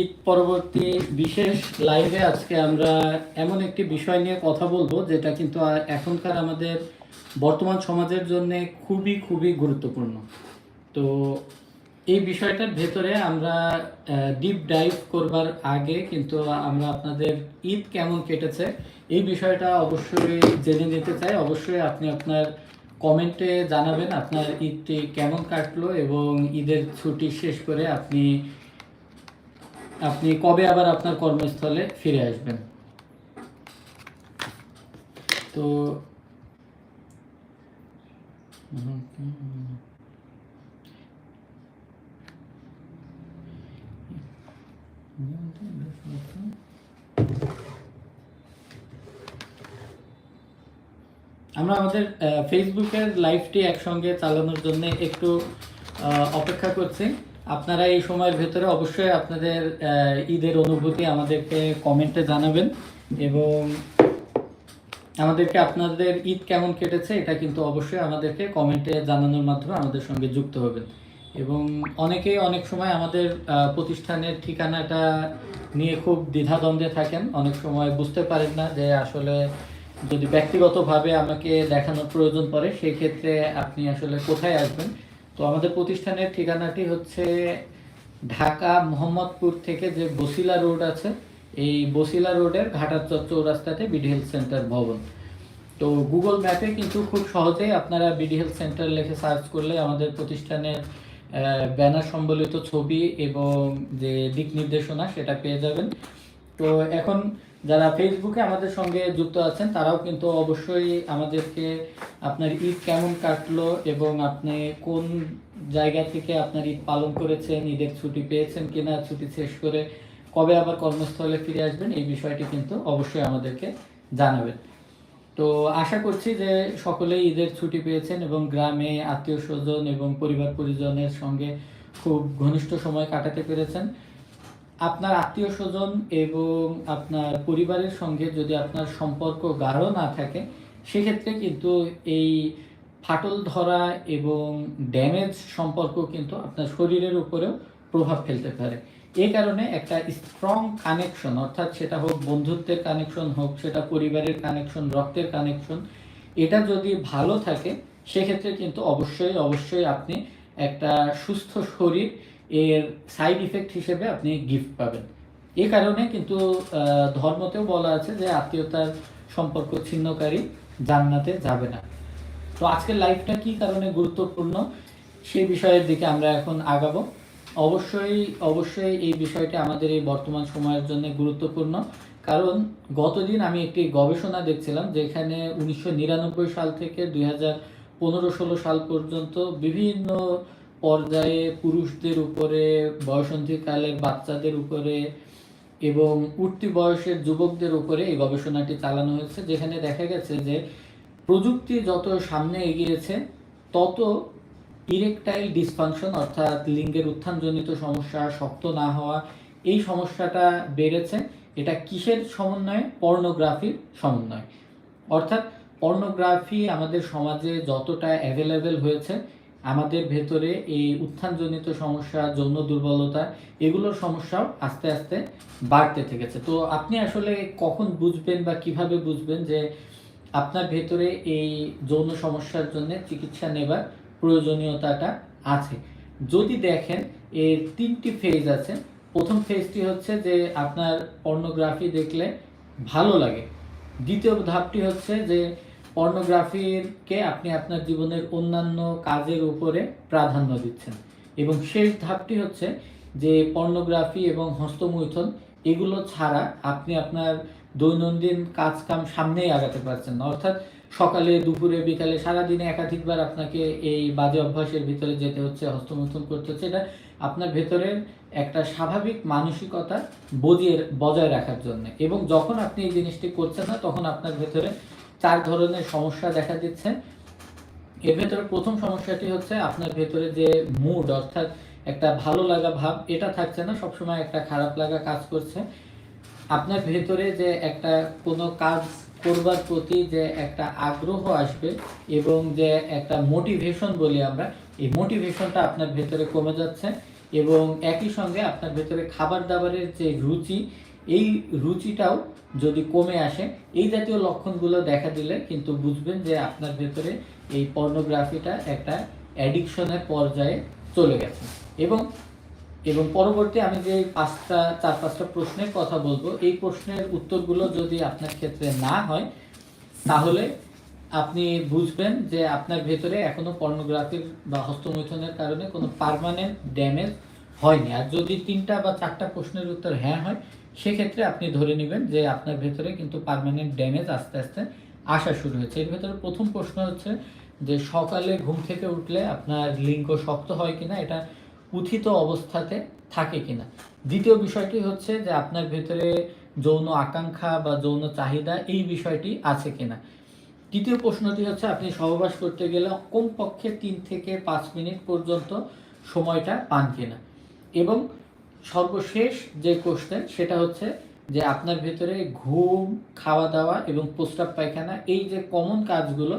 ঈদ পরবর্তী বিশেষ লাইভে আজকে আমরা এমন একটি বিষয় নিয়ে কথা বলব, যেটা কিন্তু এখনকার আমাদের বর্তমান সমাজের জন্য খুবই খুবই গুরুত্বপূর্ণ। তো এই বিষয়টার ভেতরে আমরা ডিপ ডাইভ করবার আগে কিন্তু আমরা আপনাদের ঈদ কেমন কেটেছে, এই বিষয়টা অবশ্যই জেনে নিতে চাই। অবশ্যই আপনি আপনার কমেন্টে জানাবেন আপনার ঈদটি কেমন কাটলো এবং ঈদের ছুটি শেষ করে আপনি আপনি কবে আবার আপনার কর্মস্থলে ফিরে আসবেন? তো আমরা আমাদের ফেসবুকের লাইভটি একসঙ্গে চালানোর জন্য একটু অপেক্ষা করছি। আপনারা এই সময়ের ভেতরে অবশ্যই আপনাদের ঈদের অনুভূতি আমাদেরকে কমেন্টে জানাবেন এবং আমাদেরকে আপনাদের ঈদ কেমন কেটেছে এটা কিন্তু অবশ্যই আমাদেরকে কমেন্টে জানানোর মাধ্যমে আমাদের সঙ্গে যুক্ত হবেন। এবং অনেকেই অনেক সময় আমাদের প্রতিষ্ঠানের ঠিকানাটা নিয়ে খুব দ্বিধাদ্বন্দ্বে থাকেন। অনেক সময় বুঝতে পারেন না যে আসলে যদি ব্যক্তিগতভাবে আমাকে দেখানোর প্রয়োজন পড়ে, সেই ক্ষেত্রে আপনি আসলে কোথায় আসবেন? তো আমাদের প্রতিষ্ঠানের ঠিকানাটি হচ্ছে ঢাকা মোহাম্মদপুর থেকে যে বসিলা রোড আছে, এই বসিলা রোডের ঘাটাচর চৌরাস্তাতে বিডি হেলথ সেন্টার ভবন। তো গুগল ম্যাপে কিন্তু খুব সহজেই আপনারা বিডি হেলথ সেন্টার লিখে সার্চ করলে আমাদের প্রতিষ্ঠানের ব্যানার সম্বলিত ছবি এবং যে দিক নির্দেশনা সেটা পেয়ে যাবেন। তো এখন যারা ফেসবুকে আমাদের সঙ্গে যুক্ত আছেন, তারাও কিন্তু অবশ্যই আমাদেরকে আপনার ঈদ কেমন কাটলো এবং আপনি কোন জায়গা থেকে আপনার ঈদ পালন করেছেন? ঈদের ছুটি পেয়েছেন কিনা? ছুটি শেষ করে কবে আবার কর্মস্থলে ফিরে আসবেন? এই বিষয়টি কিন্তু অবশ্যই আমাদেরকে জানাবেন। তো আশা করছি যে সকলেই ঈদের ছুটি পেয়েছেন এবং গ্রামে আত্মীয় স্বজন এবং পরিবার পরিজনের সঙ্গে খুব ঘনিষ্ঠ সময় কাটাতে পেরেছেন। আপনার আত্মীয় স্বজন এবং আপনার পরিবারের সঙ্গে যদি আপনার সম্পর্ক গাঢ় না থাকে সেক্ষেত্রে কিন্তু এই ফাটল ধরা এবং ড্যামেজ সম্পর্ক কিন্তু আপনার শরীরের উপরেও প্রভাব ফেলতে পারে। এ কারণে একটা স্ট্রং কানেকশন অর্থাৎ সেটা হোক বন্ধুত্বের কানেকশন হোক, সেটা পরিবারের কানেকশন রক্তের কানেকশন এটা যদি ভালো থাকে, সেক্ষেত্রে কিন্তু অবশ্যই অবশ্যই আপনি একটা সুস্থ শরীর এর সাইড ইফেক্ট হিসেবে আপনি গিফট পাবেন। এ কারণে কিন্তু ধর্মতেও বলা আছে যে আত্মীয়তার সম্পর্ক ছিন্নকারী। জান্নাতে যাবে না। তো আজকের লাইফটা কি কারণে গুরুত্বপূর্ণ সেই বিষয়ের দিকে আমরা এখন আগাবো। অবশ্যই অবশ্যই এই বিষয়টি আমাদের এই বর্তমান সময়ের জন্য গুরুত্বপূর্ণ। কারণ গতদিন আমি একটি গবেষণা দেখছিলাম যেখানে উনিশশো নিরানব্বই সাল থেকে দুই হাজার পনেরো ষোলো সাল পর্যন্ত বিভিন্ন পর্যায়ে পুরুষদের উপরে, বয়সন্ধিকালের বাচ্চাদের উপরে এবং উঠতি বয়সের যুবকদের উপরে এই গবেষণাটি চালানো হয়েছে, যেখানে দেখা গেছে যে প্রযুক্তি যত সামনে এগিয়েছে, তত ইরেকটাইল ডিসফাংশন অর্থাৎ লিঙ্গের উত্থানজনিত সমস্যা, শক্ত না হওয়া, এই সমস্যাটা বেড়েছে। এটা কিসের সমন্বয়ে? পর্নোগ্রাফির সমন্বয়। অর্থাৎ পর্নোগ্রাফি আমাদের সমাজে যতটা অ্যাভেলেবেল হয়েছে আমাদের ভেতরে এই উত্থানজনিত সমস্যা, যৌন দুর্বলতা, এগুলোর সমস্যাও আস্তে আস্তে বাড়তে থেকেছে। তো আপনি আসলে কখন বুঝবেন বা কীভাবে বুঝবেন যে আপনার ভেতরে এই যৌন সমস্যার জন্য চিকিৎসা নেবার প্রয়োজনীয়তাটা আছে? যদি দেখেন, এর তিনটি ফেজ আছে। প্রথম ফেজটি হচ্ছে যে আপনার পর্নোগ্রাফি দেখলে ভালো লাগে। দ্বিতীয় ধাপটি হচ্ছে যে পর্নোগ্রাফিকে আপনি আপনার জীবনের অন্যান্য কাজের উপরে প্রাধান্য দিচ্ছেন। এবং শেষ ধাপটি হচ্ছে যে পর্নোগ্রাফি এবং হস্তমৈথুন এগুলো ছাড়া আপনি আপনার দৈনন্দিন কাজকাম সামনেই আগাতে পারছেন না। অর্থাৎ সকালে, দুপুরে, বিকালে সারাদিনে একাধিকবার আপনাকে এই বাজে অভ্যাসের ভিতরে যেতে হচ্ছে, হস্তমৈথুন করতে হচ্ছে। এটা আপনার ভেতরের একটা স্বাভাবিক মানসিকতা বজিয়ে, বজায় রাখার জন্য। এবং যখন আপনি এই জিনিসটি করছেন না, তখন আপনার ভেতরে চার ধরনের সমস্যা দেখা দিচ্ছে। এর ভেতরে প্রথম সমস্যাটি হচ্ছে আপনার ভেতরে যে মুড অর্থাৎ একটা ভালো লাগা ভাব, এটা থাকছে না, সবসময় একটা খারাপ লাগা কাজ করছে। আপনার ভেতরে যে একটা কোনো কাজ করবার প্রতি যে একটা আগ্রহ আসবে এবং যে একটা মোটিভেশন বলি আমরা, এই মোটিভেশনটা আপনার ভেতরে কমে যাচ্ছে এবং একই সঙ্গে আপনার ভেতরে খাবার দাবারের যে রুচি এই রুচিটাও যদি কমে আসে, এই জাতীয় লক্ষণগুলো দেখা দিলে কিন্তু বুঝবেন যে আপনার ভেতরে এই পর্নোগ্রাফিটা একটা অ্যাডিকশনের পর্যায়ে চলে গেছে। এবং এবং পরবর্তী আমি যে পাঁচটা, চার, পাঁচটা প্রশ্নের কথা বলব, এই প্রশ্নের উত্তরগুলো যদি আপনার ক্ষেত্রে না হয়, তাহলে আপনি বুঝবেন যে আপনার ভেতরে এখনও পর্নোগ্রাফির বা হস্তমৈথনের কারণে কোনো পার্মানেন্ট ড্যামেজ হয়নি। আর যদি তিনটা বা চারটা প্রশ্নের উত্তর হ্যাঁ হয় সেক্ষেত্রে আপনি ধরে নেবেন যে আপনার ভেতরে কিন্তু পারমানেন্ট ড্যামেজ আস্তে আস্তে আসা শুরু হয়েছে। এর ভেতরে প্রথম প্রশ্ন হচ্ছে যে সকালে ঘুম থেকে উঠলে আপনার লিঙ্গ শক্ত হয় কিনা, এটা উথিত অবস্থাতে থাকে কিনা? দ্বিতীয় বিষয়টি হচ্ছে যে আপনার ভেতরে যৌন আকাঙ্ক্ষা বা যৌন চাহিদা এই বিষয়টি আছে কিনা? তৃতীয় প্রশ্নটি হচ্ছে আপনি সহবাস করতে গেলে কমপক্ষে তিন থেকে পাঁচ মিনিট পর্যন্ত সময়টা পান কিনা? এবং সর্বশেষ যে কোশ্চেন সেটা হচ্ছে যে আপনার ভেতরে ঘুম খাওয়া দাওয়া এবং প্রস্রাব পায়খানা এই যে কমন কাজগুলো,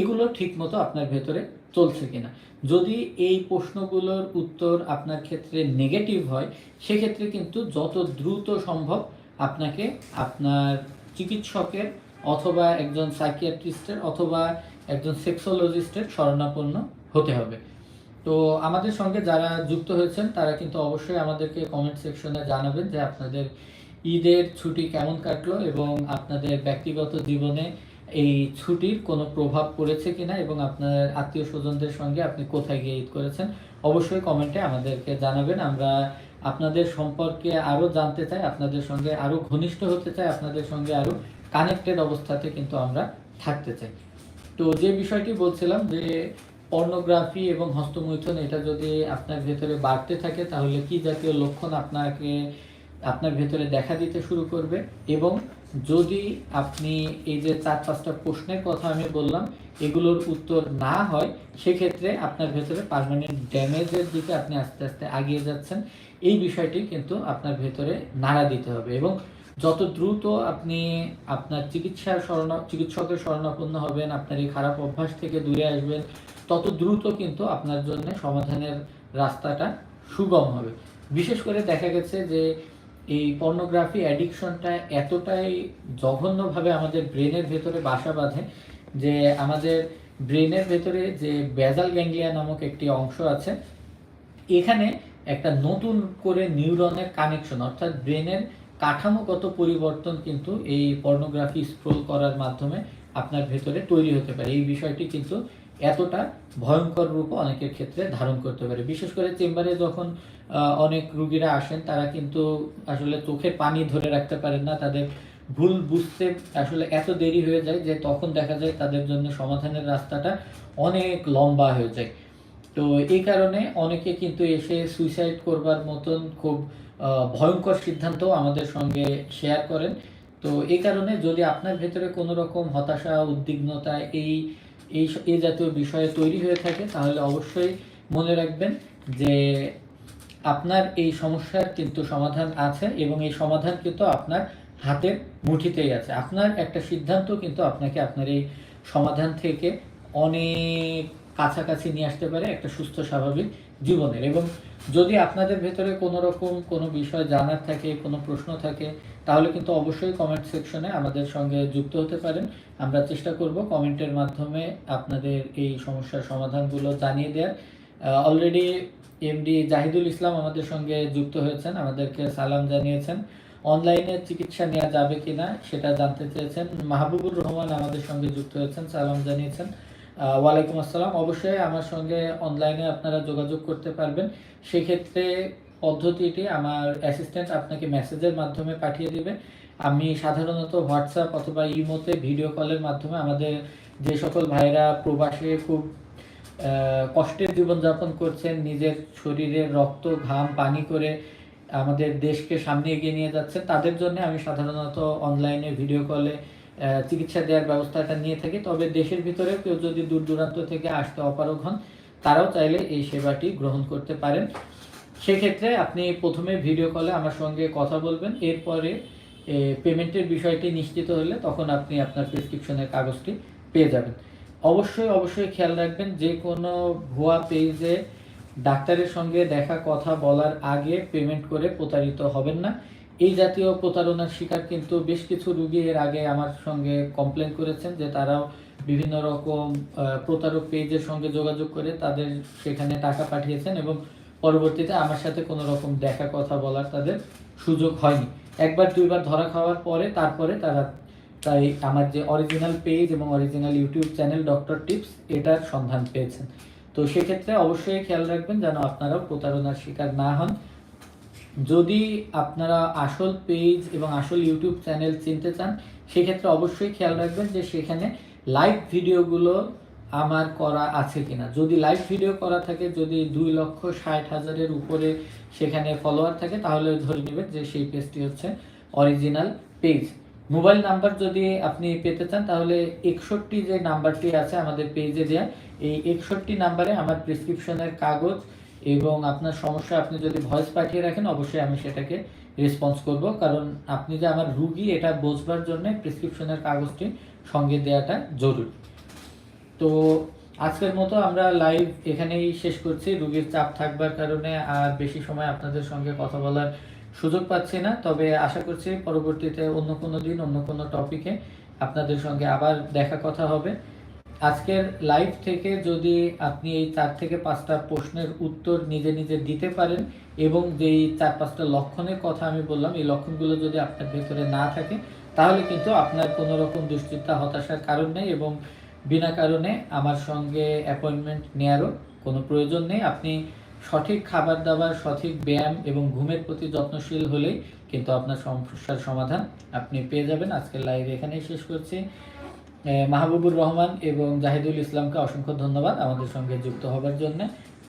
এগুলো ঠিকমতো আপনার ভেতরে চলছে কিনা? যদি এই প্রশ্নগুলোর উত্তর আপনার ক্ষেত্রে নেগেটিভ হয়, সেক্ষেত্রে কিন্তু যত দ্রুত সম্ভব আপনাকে আপনার চিকিৎসকের অথবা একজন সাইকিয়াট্রিস্টের অথবা একজন সেক্সোলজিস্টের শরণাপন্ন হতে হবে। তো আমাদের সঙ্গে যারা যুক্ত হয়েছেন, তারা কিন্তু অবশ্যই আমাদেরকে কমেন্ট সেকশনে জানাবেন যে আপনাদের ঈদের ছুটি কেমন কাটলো এবং আপনাদের ব্যক্তিগত জীবনে এই ছুটির কোনো প্রভাব পড়েছে কিনা এবং আপনার আত্মীয় স্বজনদের সঙ্গে আপনি কোথায় গিয়ে ঈদ করেছেন, অবশ্যই কমেন্টে আমাদেরকে জানাবেন। আমরা আপনাদের সম্পর্কে আরও জানতে চাই, আপনাদের সঙ্গে আরও ঘনিষ্ঠ হতে চাই, আপনাদের সঙ্গে আরও কানেক্টেড অবস্থাতে কিন্তু আমরা থাকতে চাই। তো যে বিষয়টি বলছিলাম যে পর্নোগ্রাফি এবং হস্তমৈথুন, এটা যদি আপনার ভেতরে বাড়তে থাকে, তাহলে কি জাতীয় লক্ষণ আপনাকে, আপনার ভেতরে দেখা দিতে শুরু করবে? এবং যদি আপনি এই যে চার পাঁচটা প্রশ্নের কথা আমি বললাম, এগুলোর উত্তর না হয়, সেক্ষেত্রে আপনার ভেতরে পারমানেন্ট ড্যামেজের দিকে আপনি আস্তে আস্তে আগিয়ে যাচ্ছেন। এই বিষয়টি কিন্তু আপনার ভেতরে নাড়া দিতে হবে এবং যত দ্রুত আপনি আপনার চিকিৎসার শরণ, চিকিৎসকের শরণাপন্ন হবেন, আপনার এই খারাপ অভ্যাস থেকে দূরে আসবেন তত দ্রুত কিন্তু আপনার জন্য সমাধানের রাস্তাটা সুগম হবে। বিশেষ করে দেখা গেছে যে এই পর্নোগ্রাফি অ্যাডিকশনটা এতটাই জঘন্যভাবে আমাদের ব্রেনের ভেতরে বাসা বাঁধে যে আমাদের ব্রেনের ভেতরে যে বেজাল গ্যাংলিয়া নামক একটি অংশ আছে, এখানে একটা নতুন করে নিউরনের কানেকশন, অর্থাৎ ব্রেনের কাঠামোগত পরিবর্তন কিন্তু এই পর্নোগ্রাফি স্ক্রোল করার মাধ্যমে আপনার ভেতরে তৈরি হতে পারে। এই বিষয়টি কিন্তু এতটা ভয়ঙ্কর রূপ অনেকের ক্ষেত্রে ধারণ করতে পারে। বিশেষ করে চেম্বারে যখন অনেক রুগীরা আসেন, তারা কিন্তু আসলে চোখের পানি ধরে রাখতে পারেন না, তাদের ভুল বুঝতে আসলে এত দেরি হয়ে যায় যে তখন দেখা যায় তাদের জন্য সমাধানের রাস্তাটা অনেক লম্বা হয়ে যায়। তো এই কারণে অনেকে কিন্তু এসে সুইসাইড করবার মতন খুব ভয়ঙ্কর সিদ্ধান্ত আমাদের সঙ্গে শেয়ার করেন। তো এই কারণে যদি আপনার ভেতরে কোনো রকম হতাশা, উদ্বিগ্নতা এই এই এ জাতীয় বিষয়ে তৈরি হয়ে থাকে, তাহলে অবশ্যই মনে রাখবেন যে আপনার এই সমস্যার কিন্তু সমাধান আছে এবং এই সমাধান কিন্তু আপনার হাতের মুঠিতেই আছে। আপনার একটা সিদ্ধান্ত কিন্তু আপনাকে আপনার এই সমাধান থেকে অনেক কাছাকাছি নিয়ে আসতে পারে একটা সুস্থ, স্বাভাবিক জীবনের। এবং যদি আপনাদের ভেতরে কোনো রকম কোনো বিষয় জানার থাকে, কোনো প্রশ্ন থাকে, তাহলে কিন্তু অবশ্যই কমেন্ট সেকশনে আমাদের সঙ্গে যুক্ত হতে পারেন। আমরা চেষ্টা করব কমেন্টের মাধ্যমে আপনাদের এই সমস্যার সমাধানগুলো জানিয়ে দেওয়ার। অলরেডি এমডি জাহিদুল ইসলাম আমাদের সঙ্গে যুক্ত হয়েছেন, আমাদেরকে সালাম জানিয়েছেন। অনলাইনে চিকিৎসা নেওয়া যাবে কিনা সেটা জানতে চেয়েছেন। মাহবুবুর রহমান আমাদের সঙ্গে যুক্ত হয়েছেন, সালাম জানিয়েছেন। ওয়ালাইকুম আসসালাম। অবশ্যই আমার সঙ্গে অনলাইনে আপনারা যোগাযোগ করতে পারবেন। সেক্ষেত্রে পদ্ধতিটি আমার অ্যাসিস্ট্যান্ট আপনাকে মেসেজের মাধ্যমে পাঠিয়ে দিবে। আমি সাধারণত হোয়াটসঅ্যাপ অথবা ইমোতে ভিডিও কলের মাধ্যমে আমাদের যে সকল ভাইরা প্রবাসে খুব কষ্টের জীবনযাপন করছেন, নিজের শরীরের রক্ত, ঘাম, পানি করে আমাদের দেশকে সামনে এগিয়ে নিয়ে যাচ্ছেন, তাদের জন্য আমি সাধারণত অনলাইনে ভিডিও কলে চিকিৎসা দেওয়ার ব্যবস্থাটা নিয়ে থাকি। তবে দেশের ভিতরে কেউ যদি দূর দূরান্ত থেকে আসতে অপারগ হন, তারাও চাইলে এই সেবাটি গ্রহণ করতে পারেন। সেক্ষেত্রে আপনি প্রথমে ভিডিও কলে আমার সঙ্গে কথা বলবেন। এরপরে পেমেন্টের বিষয়টি নিশ্চিত হলে তখন আপনি আপনার প্রেসক্রিপশনের কাগজটি পেয়ে যাবেন। অবশ্যই অবশ্যই খেয়াল রাখবেন যে কোনো ভুয়া পেজে ডাক্তারের সঙ্গে দেখা, কথা বলার আগে পেমেন্ট করে প্রতারিত হবেন না। এই জাতীয় প্রতারণার শিকার কিন্তু বেশ কিছু রুগী এর আগে আমার সঙ্গে কমপ্লেন করেছেন যে তারাও বিভিন্ন রকম প্রতারক পেজের সঙ্গে যোগাযোগ করে তাদের সেখানে টাকা পাঠিয়েছেন এবং পরবর্তীতে আমার সাথে কোনো রকম দেখা কথা বলার তাদের সুযোগ হয়নি। একবার, দুইবার ধরা খাওয়ার পরে তারপরে তারা তাই আমার যে অরিজিনাল পেজ এবং original YouTube channel doctor tips এটার সন্ধান পেয়েছেন। তো সেক্ষেত্রে অবশ্যই খেয়াল রাখবেন যেন আপনারাও প্রতারণার শিকার না হন। যদি আপনারা আসল পেজ এবং আসল ইউটিউব চ্যানেল চিনতে চান, সেক্ষেত্রে অবশ্যই খেয়াল রাখবেন যে সেখানে লাইভ ভিডিওগুলো আমার করা আছে কিনা। যদি লাইভ ভিডিও করা থাকে, যদি দুই লক্ষ ষাট হাজারের উপরে সেখানে ফলোয়ার থাকে, তাহলে ধরে নেবেন যে সেই পেজটি হচ্ছে অরিজিনাল পেজ মোবাইল নাম্বার যদি আপনি পেতে চান, তাহলে একষট্টি যে নাম্বারটি আছে আমাদের পেজে দেওয়া এই একষট্টি নাম্বারে আমার প্রেসক্রিপশনের কাগজ এবং আপনার সমস্যা আপনি যদি ভয়েস পাঠিয়ে রাখেন, অবশ্যই আমি সেটাকে রেসপন্স করব। কারণ আপনি যে আমার রুগী, এটা বোঝবার জন্য প্রেসক্রিপশনের কাগজটি সঙ্গে দেওয়াটা জরুরি। তো আজকের মতো আমরা লাইভ এখানেই শেষ করছি। রুগীর চাপ থাকবার কারণে আর বেশি সময় আপনাদের সঙ্গে কথা বলার সুযোগ পাচ্ছি না। তবে আশা করছি পরবর্তীতে অন্য কোনো দিন, অন্য কোনো টপিকে আপনাদের সঙ্গে আবার দেখা কথা হবে। আজকের লাইভ থেকে যদি আপনি এই চার থেকে পাঁচটা প্রশ্নের উত্তর নিজে নিজে দিতে পারেন এবং যেই চার পাঁচটা লক্ষণের কথা আমি বললাম, এই লক্ষণগুলো যদি আপনার ভেতরে না থাকে, তাহলে কিন্তু আপনার কোনো রকম দুশ্চিন্তা, হতাশার কারণ নেই এবং বিনা কারণে আমার সঙ্গে অ্যাপয়েন্টমেন্ট নেওয়ারও কোনো প্রয়োজন নেই। আপনি সঠিক খাবার দাবার, সঠিক ব্যায়াম এবং ঘুমের প্রতি যত্নশীল হলেই কিন্তু আপনার সমস্যার সমাধান আপনি পেয়ে যাবেন। আজকের লাইভ এখানেই শেষ করছি। মাহবুবুর রহমান এবং জাহিদুল ইসলামকে অসংখ্য ধন্যবাদ আমাদের সঙ্গে যুক্ত হবার জন্য।